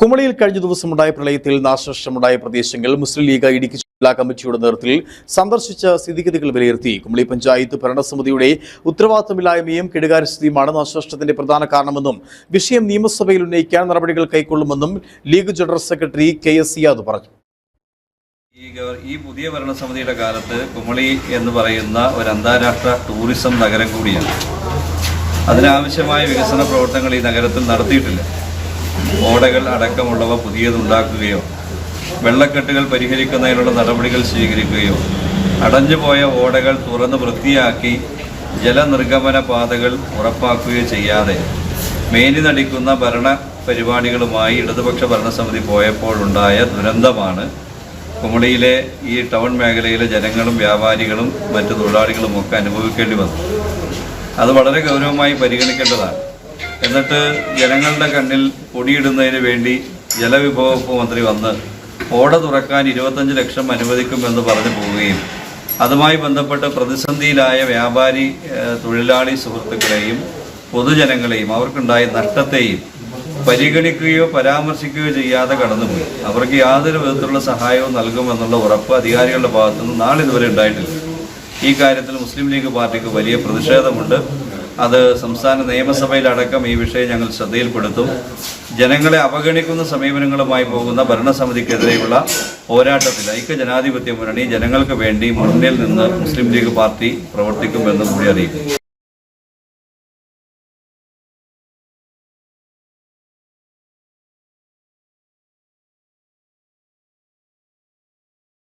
കുമളിയിൽ കഴിഞ്ഞ ദിവസമുണ്ടായ പ്രളയത്തിൽ നാശനഷ്ടമുണ്ടായ പ്രദേശങ്ങൾ മുസ്ലിം ലീഗ് ഇടുക്കി ജില്ലാ കമ്മിറ്റിയുടെ നേതൃത്വത്തിൽ സന്ദർശിച്ച സ്ഥിതിഗതികൾ വിലയിരുത്തി. കുമളി പഞ്ചായത്ത് ഭരണസമിതിയുടെ ഉത്തരവാദിത്തമില്ലായ്മയും കെടുകാര്യസ്ഥിതിയുമാണ് നാശനഷ്ടത്തിന്റെ പ്രധാന കാരണമെന്നും വിഷയം നിയമസഭയിൽ ഉന്നയിക്കാൻ നടപടികൾ കൈക്കൊള്ളുമെന്നും league general secretary K S Siyad പറഞ്ഞു. ഈ പുതിയ ഭരണസമിതിയുടെ കാലത്ത് കുമളി എന്ന് പറയുന്ന ഒരു അന്താരാഷ്ട്ര ടൂറിസം നഗരം കൂടിയാണ്. അതിനാവശ്യമായ വികസന പ്രവർത്തനങ്ങൾ ഈ നഗരത്തിൽ നടത്തിയിട്ടില്ല. ഓടകൾ അടക്കമുള്ളവ പുതിയതുണ്ടാക്കുകയോ വെള്ളക്കെട്ടുകൾ പരിഹരിക്കുന്നതിനുള്ള നടപടികൾ സ്വീകരിക്കുകയോ അടഞ്ഞുപോയ ഓടകൾ തുറന്ന് വൃത്തിയാക്കി ജലനിർഗമന പാതകൾ ഉറപ്പാക്കുകയോ ചെയ്യാതെ മേനി നടിക്കുന്ന ഭരണ പരിപാടികളുമായി ഇടതുപക്ഷ ഭരണസമിതി പോയപ്പോഴുണ്ടായ ദുരന്തമാണ്. കുമളിയിലെ ഈ ടൗൺ മേഖലയിലെ ജനങ്ങളും വ്യാപാരികളും മറ്റു തൊഴിലാളികളും ഒക്കെ അനുഭവിക്കേണ്ടി വന്നു. അത് വളരെ ഗൗരവമായി പരിഗണിക്കേണ്ടതാണ്. എന്നിട്ട് ജനങ്ങളുടെ കണ്ണിൽ പൊടിയിടുന്നതിന് വേണ്ടി ജലവിഭവ വകുപ്പ് മന്ത്രി വന്ന് ഓട തുറക്കാൻ ഇരുപത്തഞ്ച് ലക്ഷം അനുവദിക്കുമെന്ന് പറഞ്ഞു പോവുകയും അതുമായി ബന്ധപ്പെട്ട് പ്രതിസന്ധിയിലായ വ്യാപാരി തൊഴിലാളി സുഹൃത്തുക്കളെയും പൊതുജനങ്ങളെയും അവർക്കുണ്ടായ നഷ്ടത്തെയും പരിഗണിക്കുകയോ പരാമർശിക്കുകയോ ചെയ്യാതെ കടന്നുപോയി. അവർക്ക് യാതൊരു വിധത്തിലുള്ള സഹായവും നൽകുമെന്നുള്ള ഉറപ്പ് അധികാരികളുടെ ഭാഗത്തുനിന്ന് നാളിതുവരെ ഉണ്ടായിട്ടില്ല. ഈ കാര്യത്തിൽ മുസ്ലിം ലീഗ് പാർട്ടിക്ക് വലിയ പ്രതിഷേധമുണ്ട്. അത് സംസ്ഥാന നിയമസഭയിലടക്കം ഈ വിഷയം ഞങ്ങൾ ശ്രദ്ധയിൽപ്പെടുത്തും. ജനങ്ങളെ അവഗണിക്കുന്ന സമീപനങ്ങളുമായി പോകുന്ന ഭരണസമിതിക്കെതിരെയുള്ള പോരാട്ടത്തിൽ ഐക്യ ജനാധിപത്യ മുന്നണി ജനങ്ങൾക്ക് വേണ്ടി മുന്നിൽ നിന്ന് മുസ്ലിം ലീഗ് പാർട്ടി പ്രവർത്തിക്കുമെന്നും കൂടി അറിയിക്കും.